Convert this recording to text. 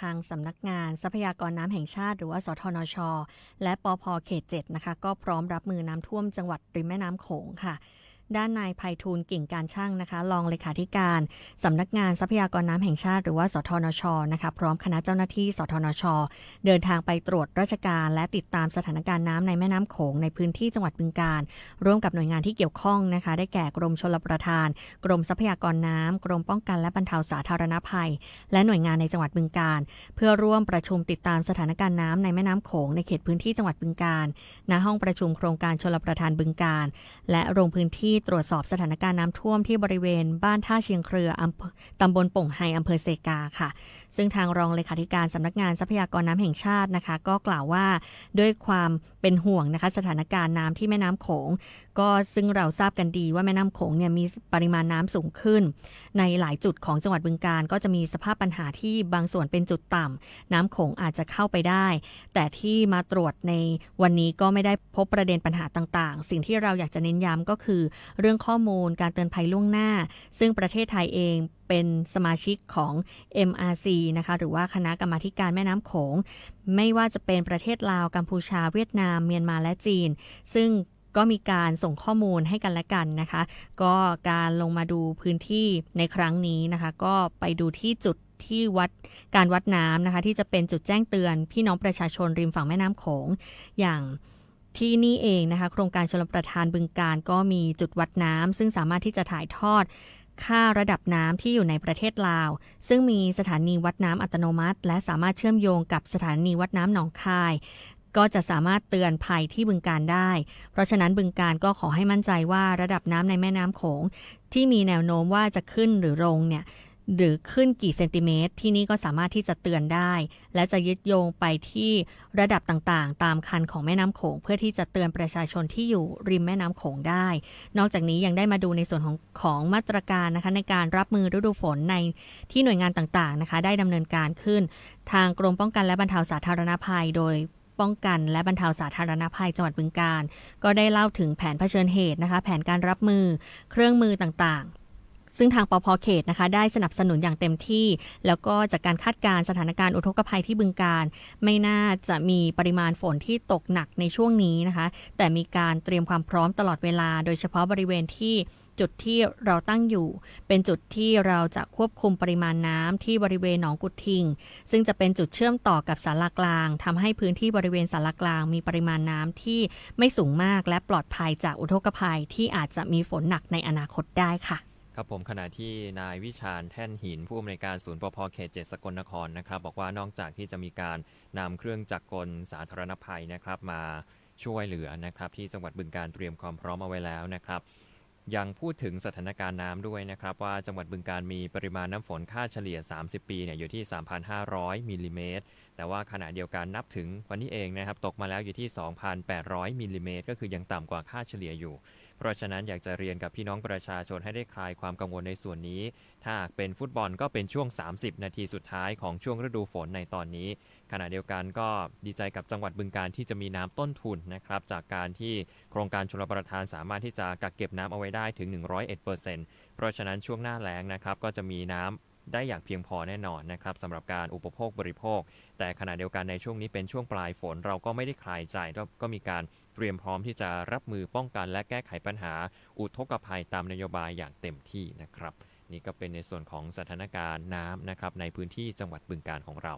ทางสำนักงานทรัพยากรน้ำแห่งชาติ หรือว่าสทนช และปพเขต7นะคะ ก็พร้อมรับมือน้ำท่วมจังหวัดริมแม่น้ำโขงค่ะ ด้านนายภัยทูลกิ่งการช่างนะคะรองเลขาธิการสำนักงานทรัพยากรน้ำแห่งชาติ หรือว่าสทนชนะคะพร้อมคณะเจ้าหน้าที่ สทนช เดินทางไปตรวจราชการและติดตามสถานการณ์น้ำในแม่น้ำโขงในพื้นที่จังหวัดบึงกาฬร่วมกับหน่วยงานที่เกี่ยวข้องนะคะ ได้แก่กรมชลประทาน กรมทรัพยากรน้ำกรมป้องกันและบรรเทาสาธารณภัย และหน่วยงานในจังหวัดบึงกาฬเพื่อร่วมประชุมติดตามสถานการณ์น้ำในแม่น้ำโขงในเขตพื้นที่จังหวัดบึงกาฬณห้องประชุมโครงการชลประทานบึงกาฬและลงพื้นที่ตรวจสอบสถานการณ์น้ำท่วมที่บริเวณบ้านท่าเชียงเครืออำเภอตำบลป่งไฮอำเภอเซกาค่ะ ซึ่งทางรองเลขาธิการสำนักงานทรัพยากรน้ำแห่งชาตินะคะ ก็กล่าวว่าด้วยความเป็นห่วงนะคะสถานการณ์น้ำที่แม่น้ำโขง ก็ซึ่งเราทราบกันดีว่าแม่น้ำโขงเนี่ยมีปริมาณน้ำสูงขึ้น ในหลายจุดของจังหวัดบึงกาฬก็จะมีสภาพปัญหาที่บางส่วนเป็นจุดต่ำน้ำโขงอาจจะเข้าไปได้ แต่ที่มาตรวจในวันนี้ก็ไม่ได้พบประเด็นปัญหาต่าง ๆ สิ่งที่เราอยากจะเน้นย้ำก็คือ เรื่องข้อมูลการเตือนภัยล่วงหน้า ซึ่งประเทศไทยเอง เป็นสมาชิกของ MRC นะคะ หรือว่าคณะกรรมาการแม่น้ำโขง ไม่ว่าจะเป็นประเทศลาว กัมพูชา เวียดนาม เมียนมาและจีน ซึ่งก็มีการส่งข้อมูลให้กันและกันนะคะ ก็การลงมาดูพื้นที่ในครั้งนี้นะคะ ก็ไปดูที่จุดที่วัดการวัดน้ำนะคะ ที่จะเป็นจุดแจ้งเตือน พี่น้องประชาชนริมฝั่งแม่น้ำโขงอย่างที่นี่เองนะคะ โครงการชลประทานบึงการก็มีจุดวัดน้ำซึ่งสามารถที่จะถ่ายทอด ค่าระดับน้ำที่อยู่ในประเทศลาว ซึ่งมีสถานีวัดน้ำอัตโนมัติ และสามารถเชื่อมโยงกับสถานีวัดน้ำหนองคาย ก็จะสามารถเตือนภัยที่บึงการได้ เพราะฉะนั้นบึงการก็ขอให้มั่นใจว่าระดับน้ำในแม่น้ำโขงที่มีแนวโน้มว่าจะขึ้นหรือลงเนี่ย หรือขึ้นกี่เซนติเมตร ที่นี่ก็สามารถที่จะเตือนได้ และจะยึดโยงไปที่ระดับต่างๆ ตามคันของแม่น้ำโขง เพื่อที่จะเตือนประชาชนที่อยู่ริมแม่น้ำโขงได้ นอกจากนี้ยังได้มาดูในส่วนของของมาตรการนะคะในการรับมือฤดูฝนในที่หน่วยงานต่างๆนะคะ ได้ดำเนินการขึ้น ทางกรมป้องกันและบรรเทาสาธารณภัยโดยป้องกันและบรรเทาสาธารณภัยจังหวัดบึงกาฬก็ได้เล่าถึงแผนเผชิญเหตุนะคะ แผนการรับมือเครื่องมือต่างๆ ซึ่งทางปพเขตนะคะได้สนับสนุนอย่างเต็มที่ แล้วก็จากการคาดการณ์สถานการณ์อุทกภัยที่บึงการ ไม่น่าจะมีปริมาณฝนที่ตกหนักในช่วงนี้นะคะ แต่มีการเตรียมความพร้อมตลอดเวลา โดยเฉพาะบริเวณที่จุดที่เราตั้งอยู่ เป็นจุดที่เราจะควบคุมปริมาณน้ำที่บริเวณหนองกุดทิง ซึ่งจะเป็นจุดเชื่อมต่อกับสารากลางทำให้พื้นที่บริเวณสารากลาง มีปริมาณน้ำที่ไม่สูงมาก และปลอดภัยจากอุทกภัยที่อาจจะมีฝนหนักในอนาคตได้ค่ะ ครับผมขณะที่นายวิชาญแท่นหิน ผู้อำนวยการศูนย์ปพเขตเจ็ดสกลนครนะครับ บอกว่านอกจากที่จะมีการนำเครื่องจักรกลสาธารณภัยนะครับมาช่วยเหลือนะครับ ที่จังหวัดบึงการเตรียมความพร้อมเอาไว้แล้วนะครับ ยังพูดถึงสถานการณ์น้ำด้วยนะครับ ว่าจังหวัดบึงการมีปริมาณน้ำฝนค่าเฉลี่ย 30 ปีเนี่ยอยู่ที่ 3,500มิลลิเมตรแต่ว่าขณะเดียวกันนับถึงวันนี้เองนะครับตกมาแล้วอยู่ที่ 2,800มิลลิเมตรก็คือยังต่ำกว่าค่าเฉลี่ยอยู่ เพราะฉะนั้นอยากจะเรียนกับพี่น้องประชาชนให้ได้คลายความกังวลในส่วนนี้ ถ้าหากเป็นฟุตบอลก็เป็นช่วง 30 นาทีสุดท้ายของช่วงฤดูฝนในตอนนี้ ขณะเดียวกันก็ดีใจกับจังหวัดบึงการที่จะมีน้ำต้นทุนนะครับจากการที่โครงการชลประทานสามารถที่จะกักเก็บน้ำเอาไว้ได้ถึง 101%เพราะฉะนั้นช่วงหน้าแล้งนะครับก็จะมีน้ำ ได้อย่างเพียงพอแน่นอนนะครับสำหรับการอุปโภคบริโภค แต่ขณะเดียวกันในช่วงนี้เป็นช่วงปลายฝน เราก็ไม่ได้คลายใจก็มีการเตรียมพร้อมที่จะรับมือป้องกันและแก้ไขปัญหา อุทกภัยตามนโยบายอย่างเต็มที่นะครับ นี่ก็เป็นในส่วนของสถานการณ์น้ำนะครับในพื้นที่จังหวัดบึงการของเรา